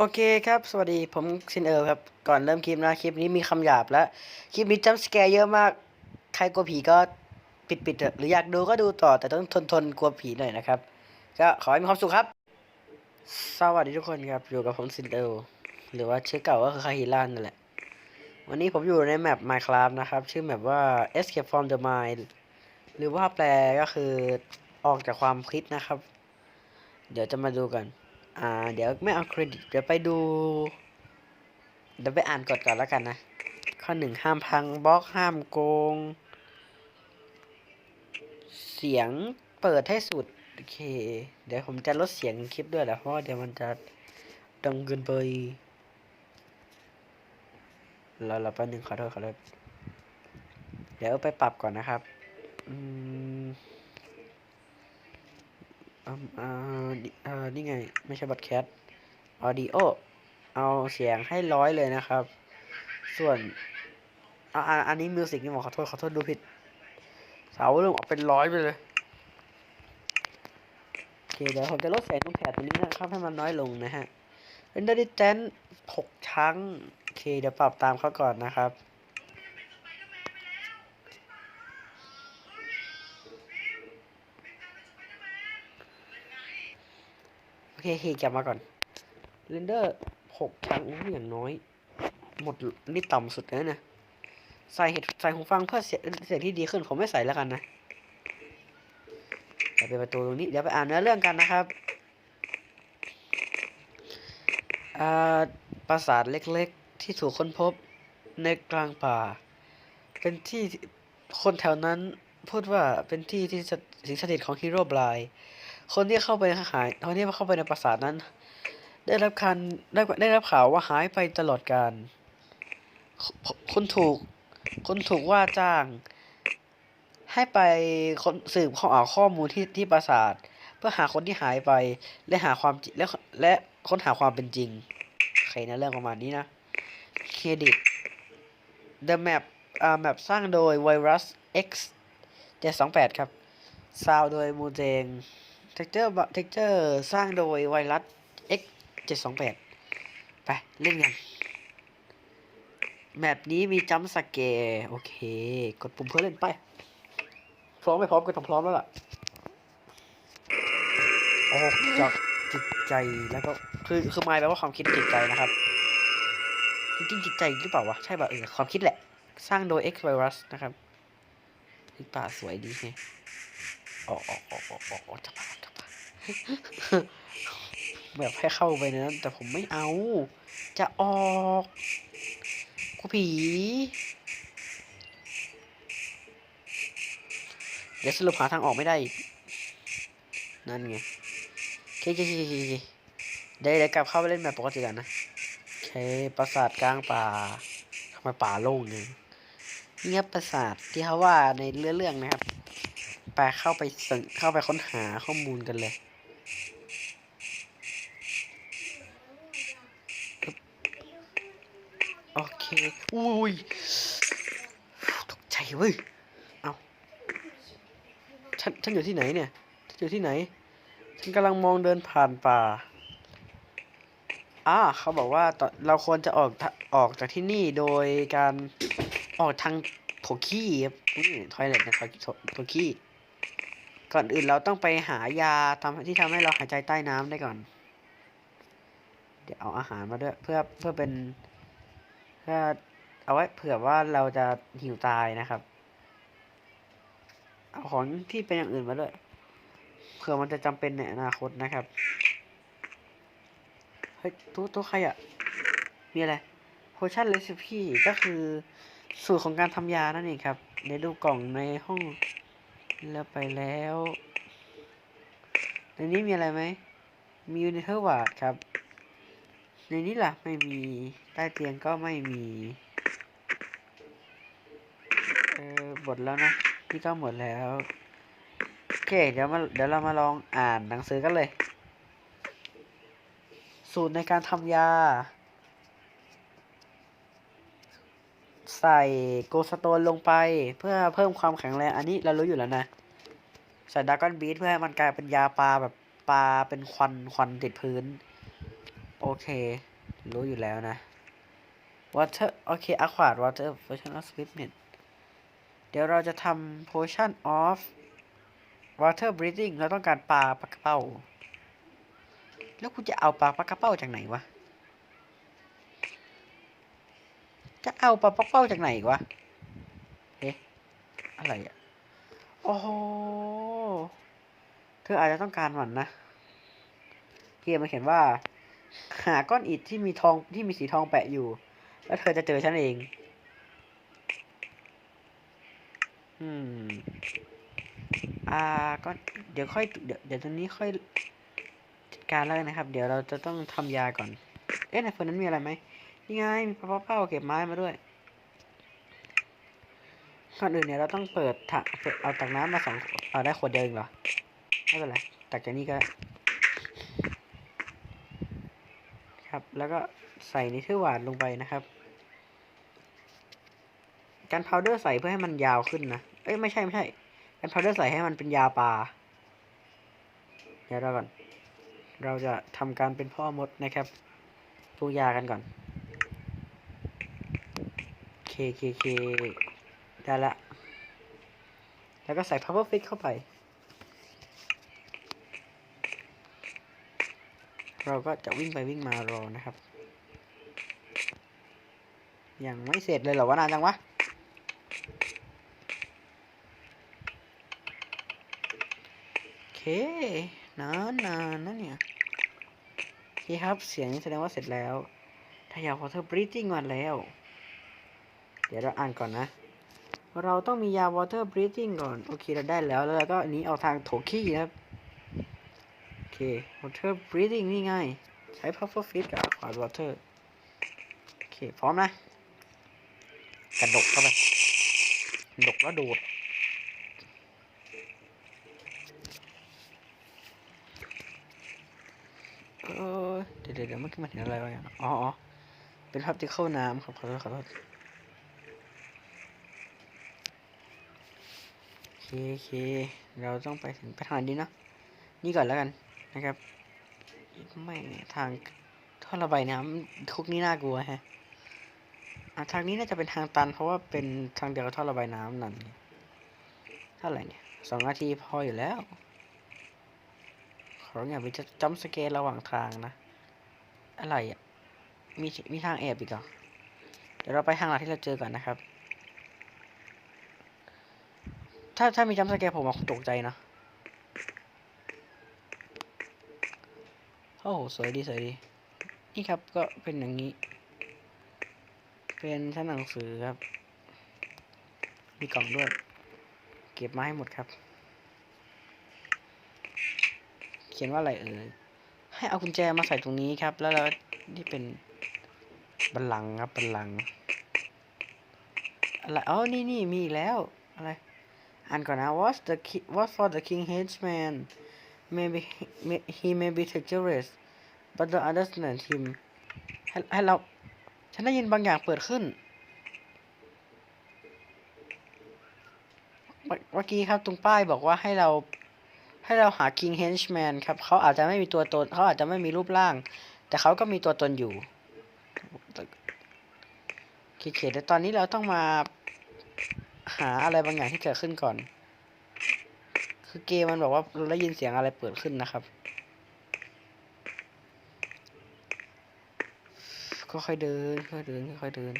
โอเคครับ สวัสดีผมซินเอิร์ครับ ก่อนเริ่มคลิปนะ คลิปนี้มีคำหยาบและ คลิปนี้จัมสแกร์เยอะมาก ใครกลัวผีก็ปิดปิดเถอะหรืออยากดูก็ดูต่อแต่ต้องทนทนกลัวผีหน่อยนะครับ ก็ขอให้มีความสุขครับ สวัสดีทุกคนครับ อยู่กับผมซินเอิร์หรือว่าชื่อเก่าก็คือคาฮิลันนั่นแหละ วันนี้ผมอยู่ในแมป Minecraft นะครับ ชื่อแมปว่า Escape from the Mind หรือว่าแปลก็คือออกจากความคิดนะครับ เดี๋ยวจะมาดูกัน อ่า เดี๋ยวไม่เอาเครดิต เดี๋ยวไปดู เดี๋ยวไปอ่านกฎก่อนแล้วกันนะ ข้อหนึ่งห้ามพังบล็อกห้ามโกง เสียงเปิดให้สุด โอเค เดี๋ยวผมจะลดเสียงคลิปด้วยแหละเพราะเดี๋ยวมันจะดังเกินไปเราเราแป๊บนึงขอโทษขอโทษเดี๋ยวไปปรับก่อนนะครับ อืม อืมอ่าอ่านี่ไง ไม่ใช่บอดแคสต์ออดิโอเอาเสียงให้ร้อยเลยนะครับ ส่วนอ่าอันนี้มิวสิกนี่หมอขอโทษขอโทษดูผิด เสาเรื่องออกเป็นร้อยไปเลยโอเคเดี๋ยวผมจะลดเสียงตรงแถบตรงนี้นะครับ ให้มันน้อยลงนะฮะ Render Distance หกครั้งโอเคเดี๋ยวปรับตามเขาก่อนนะครับ อเคโอเคกลับมาก่อนเรนเดอร์หกครั้งอู้อย่างน้อย หมดนี่ต่ำสุดแล้วนะ ใส่เห็ดใส่หูฟังเพื่อเสียงเสียงที่ดีขึ้นผมไม่ใส่แล้วกันนะเดี๋ยวไปประตูตรงนี้เดี๋ยวไปอ่านเนื้อเรื่องกันนะครับอาปราสาทเล็กๆ ที่ถูกค้นพบในกลางป่า เป็นที่คนแถวนั้นพูดว่าเป็นที่ที่สถสิงสถิตของฮีโร่บลาย คนที่เข้าไปหายคนที่เข้าไปในปราสาทนั้น ได้รับการได้ได้รับข่าวว่าหายไปตลอดการคนถูกคนถูกว่าจ้าง ให้ไปคนสืบข้อข้อมูลที่ที่ปราสาท เพื่อหาคนที่หายไปและหาความจริงและและค้นหาความเป็นจริงโอเคนะเรื่องประมาณนี้นะเครดิต The Map อ่าแมปสร้างโดย Virus X 728 ครับ ซาวโดยมูเจง เท็กเจอร์เท็กเจอร์สร้างโดยไวรัส X 728ไป เล่นกันแมปนี้มีจัมสเกโอเค กดปุ่มเพื่อเล่นไป พร้อมไม่พร้อมก็ต้องพร้อมแล้วล่ะออกจากจิตใจแล้วก็คือคือหมายแปลว่าความคิดจิตใจนะครับ จริงๆจิตใจหรือเปล่าวะ ใช่ป่ะเออความคิดแหละ สร้างโดย X Virus นะครับป่าสวยดีแฮะออกออกออกออกออกออกจะป่าจะป่า แบบให้เข้าไปนนั้นแต่ผมไม่เอา จะออกกูผีเดี๋ยวสรุปหาทางออกไม่ได้ นั่นไงโอเคโอเคเคเคเดี๋ยวเดี๋ยกลับเข้าไปเล่นแบบปกติกันนะโอเคปราสาทกลางป่าทำไมป่าโล่งเนี่ยนี่ครับปราสาทที่เขาว่าในเรื่องนะครับไปเข้าไปสึกเข้าไปค้นหาข้อมูลกันเลย โอเคอุ้ยตกใจเว้ย เอาฉันฉันอยู่ที่ไหนเนี่ย ฉันอยู่ที่ไหน ฉันกำลังมองเดินผ่านป่า อ่า เขาบอกว่าตอนเราควรจะออกออกจากที่นี่โดยการออกทางโถขี้ครับนี่ทอยเล็ตนะโถโถโถขี้ ก่อนอื่นเราต้องไปหายาทำที่ทำให้เราหายใจใต้น้ำได้ก่อน เดี๋ยวเอาอาหารมาด้วยเพื่อเพื่อเป็น เพื่อเอาไว้เผื่อว่าเราจะหิวตายนะครับ เอาของที่เป็นอย่างอื่นมาด้วยเผื่อมันจะจำเป็นในอนาคตนะครับเฮ้ยตัวตัวใครอะมีอะไร potion recipe ก็คือสูตรของการทำยานั่นเองครับเดี๋ยวดูกล่องในห้องแล้วไปแล้วในนี้มีอะไรไหมมียูนิเทอร์วาดครับ ในนี้ล่ะไม่มีใต้เตียงก็ไม่มีเออหมดแล้วนะนี่ก็หมดแล้ว โอเค เดี๋ยวมาเดี๋ยวเรามาลองอ่านหนังสือกันเลย สูตรในการทำยา ใส่โกสโตนลงไปเพื่อเพิ่มความแข็งแรง อันนี้เรารู้อยู่แล้วนะ ใส่ดากอนบีทเพื่อให้มันกลายเป็นยาปลาแบบปลาเป็นควันควันติดพื้น โอเค รู้อยู่แล้วนะ water โอเค aqua water potion of swiftness เดี๋ยวเราจะทำ potion of water breathing เราต้องการปลาปลากระเป้า แล้วกูจะเอาปลาปลากระเป้าจากไหนวะ จะเอาปลาปลากระเป้าจากไหนวะ เอ๊ะ อะไรอะโอ้โห เธออาจจะต้องการมันนะเกียมันเขียนว่า หาก้อนอิฐที่มีทองที่มีสีทองแปะอยู่ แล้วเธอจะเจอฉันเอง อืม อ่าก็เดี๋ยวค่อยเดี๋ยวเดี๋ยวตอนนี้ค่อยจัดการแล้วนะครับ เดี๋ยวเราจะต้องทำยาก่อน เอ๊ะในคนนั้นมีอะไรไหมนี่ไงมีปลาเป้าเก็บไม้มาด้วยก่อนอื่นเนี่ยเราต้องเปิดถังเปิดเอาตักน้ำมาสองเอาได้ขวดเดียวเองเหรอไม่เป็นไรตักจากนี้ก็ได้ครับ แล้วก็ใส่นิเทอร์หวานลงไปนะครับ การพาวเดอร์ใส่เพื่อให้มันยาวขึ้นนะ เอ้ยไม่ใช่ไม่ใช่ การพาวเดอร์ใส่ให้มันเป็นยาปลา เดี๋ยวเราก่อน เราจะทำการเป็นพ่อมดนะครับปรุงยากันก่อน เคเคเคได้ละ แล้วก็ใส่ power fix เข้าไป เราก็จะวิ่งไปวิ่งมารอนะครับ ยังไม่เสร็จเลยเหรอวะนานจังวะโอเคนานนานนะเนี่ยโอเคครับเสียงนี้แสดงว่าเสร็จแล้วถ้าอยาก water breathing มาแล้ว เดี๋ยวเราอ่านก่อนนะเราต้องมียา water breathing ก่อน โอเคเราได้แล้วแล้วเราก็อันนี้เอาทางโถขี้ครับ เค water breathing นี่ง่ายใช้ puffer fish กับ aqua water โอเค พร้อมนะ กระดกเข้าไปกระดกแล้วดูดเออเดี๋ยวเดี๋ยวเมื่อกี้มันเห็นอะไรวะอ๋ออ๋อเป็นพับที่เข้าน้ำครับขอโทษขอโทษโอเคโอเคเราต้องไปถึงไปทางนี้นะ นี่ก่อนแล้วกัน นะครับไม่ทางท่อระบายน้ำคุกนี่น่ากลัวแฮะทางนี้น่าจะเป็นทางตัน เพราะว่าเป็นทางเดียวกับท่อระบายน้ำนั่นเท่าไหร่เนี่ยสองนาทีพออยู่แล้ว ขออย่าไปจำสเกลระหว่างทางนะ อะไรอะ มีมีทางแอบอีกเหรอเดี๋ยวเราไปทางหลักที่เราเจอก่อนนะครับ ถ้าถ้ามีจำสเกลผมอะตกใจนะ อ้โหสวยดีสวยดี นี่ครับก็เป็นอย่างนี้ เป็นชั้นหนังสือครับ มีกล่องด้วย เก็บมาให้หมดครับ เขียนว่าอะไรเอ่ยให้เอากุญแจมาใส่ตรงนี้ครับ แล้วเรานี่เป็นบัลลังก์ครับบัลลังก์อะไรอ๋อนี่นี่มีอีกแล้ว อะไร อ่านก่อนนะ what the king what for the king headsman maybe may, he may be treacherous but the understand him ให้ให้เรา ฉันได้ยินบางอย่างเปิดขึ้น เมื่อกี้ครับตรงป้ายบอกว่าให้เราให้เราหา King Henchman ครับ เขาอาจจะไม่มีตัวตน เขาอาจจะไม่มีรูปร่าง แต่เขาก็มีตัวตนอยู่โอเคเแต่ตอนนี้เราต้องมาหาอะไรบางอย่างที่เกิดขึ้นก่อน คือเกมมันบอกว่าเราได้ยินเสียงอะไรเปิดขึ้นนะครับ ก็ค่อยเดินค่อยเดินค่อยเดิน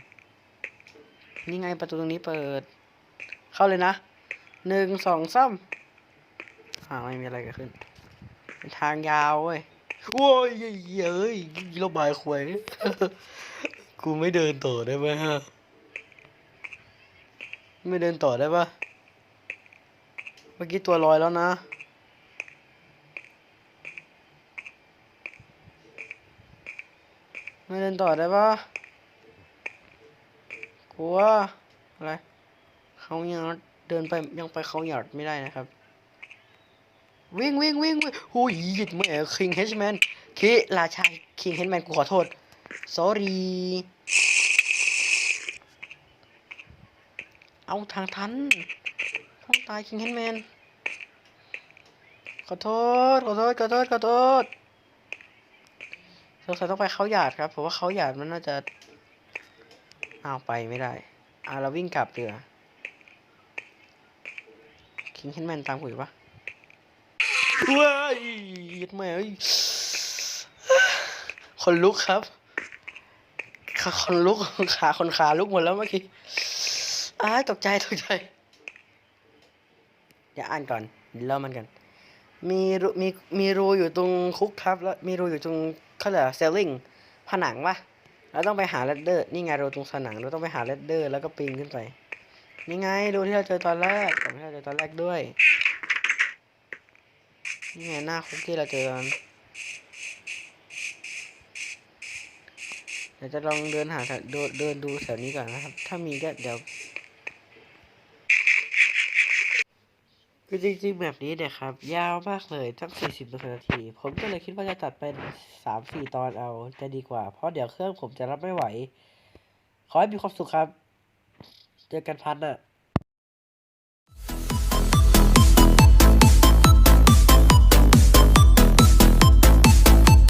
นี่ไงประตูตรงนี้เปิด เข้าเลยนะหนึ่งสองสามอ่าไม่มีอะไรเกิดขึ้นเป็นทางยาวเว้ยโอ้ยเย้ยระบายควยกูไม่เดินต่อได้ไหมฮะ ไม่เดินต่อได้ปะ เมื่อกี้ตัวลอยแล้วนะไม่เดินต่อได้ปะกลัวอะไรเขายังเดินไปยังไปเขาหยาดไม่ได้นะครับ วิ่งวิ่งวิ่งวิ่งโอ้ยหยิดแม่คิงเฮชแมนคิราชาคิงเฮชแมนกูขอโทษ sorry เอาทางทัน ตายคิงเฮชแมน ขอโทษ ขอโทษ ขอโทษ ขอโทษสงสัยต้องไปเขาหยาดครับผมว่าเขาหยาดมันน่าจะเอาไปไม่ได้อ่าเราวิ่งกลับเรือคิงเฮนแมนตามกูอยู่ปะว้ายยัดแม่คนลุกครับขาคนลุกขาคนขาลุกหมดแล้วเมื่อกี้อ้ายตกใจตกใจ ดี๋ยวอ่านก่อนเล่ามันกัน มีรูมีมีรูอยู่ตรงคุกครับ แล้วมีรูอยู่ตรงเขาเรียกเซลลิงผนังวะเราต้องไปหาเลดเดอร์ นี่ไงรูตรงผนังเราต้องไปหาเลดเดอร์ แล้วก็ปีนขึ้นไปนี่ไงรูที่เราเจอตอนแรกกับที่เราเจอตอนแรกด้วยนี่ไงหน้าคุกที่เราเจอตอนเดี๋ยวจะลองเดินหาแถวเดินดูแถวนี้ก่อนนะครับ ถ้ามีก็เดี๋ยว คือจริงๆแบบนี้เนี่ยครับ ยาวมากเลยตั้ง 40นาที ผมก็เลยคิดว่าจะตัดเป็น 3-4 ตอนเอาจะดีกว่า เพราะเดี๋ยวเครื่องผมจะรับไม่ไหว ขอให้มีความสุขครับ เจอกันพันอะ